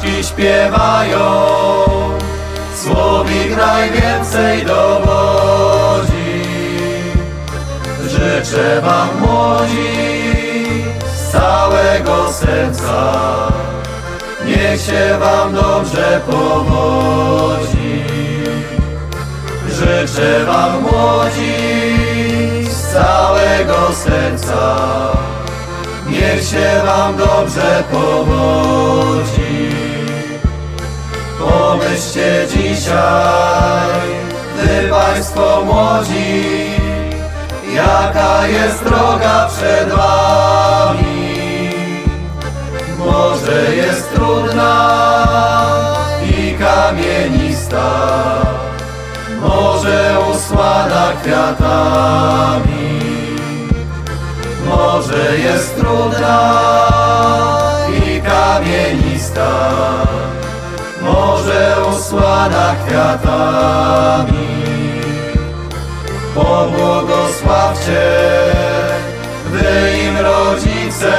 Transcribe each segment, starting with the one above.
ptaszki śpiewają, słowik najwięcej dowodzi. Życzę wam młodzi z całego serca, niech się wam dobrze powodzi. Życzę wam młodzi z całego serca, niech się wam dobrze powodzi. Pomyślcie dzisiaj, wy państwo młodzi, jaka jest droga przed wami. Może jest trudna i kamienista, może usłana kwiatami. Może jest trudna i kamienista, może usłana kwiatami. Pobłogosławcie wy im rodzice,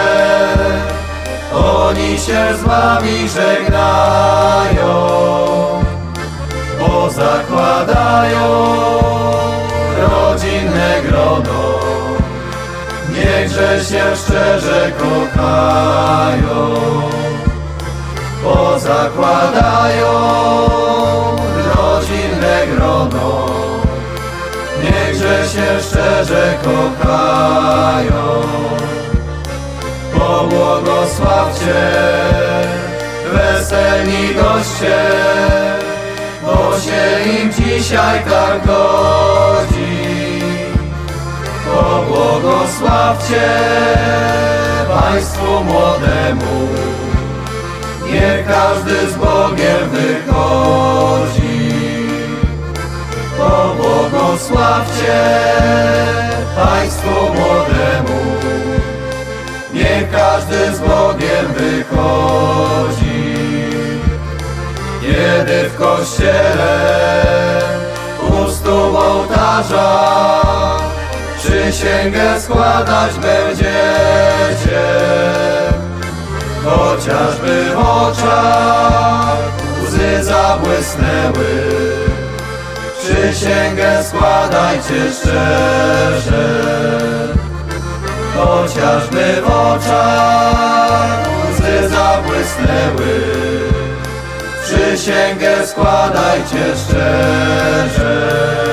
oni się z wami żegnają, bo zakładają rodzinne grono. Niechże się szczerze kochają, zakładają rodzinne grono. Niechże się szczerze kochają, pobłogosławcie weselni goście, bo się im dzisiaj tak godzi. Pobłogosławcie Państwu młodemu, każdy z Bogiem wychodzi. Pobłogosławcie Państwu młodemu, niech każdy z Bogiem wychodzi. Kiedy w kościele u stóp ołtarza przysięgę składać będziecie, chociażby w oczach łzy zabłysnęły. Przysięgę składajcie szczerze, chociażby w oczach łzy zabłysnęły. Przysięgę składajcie szczerze.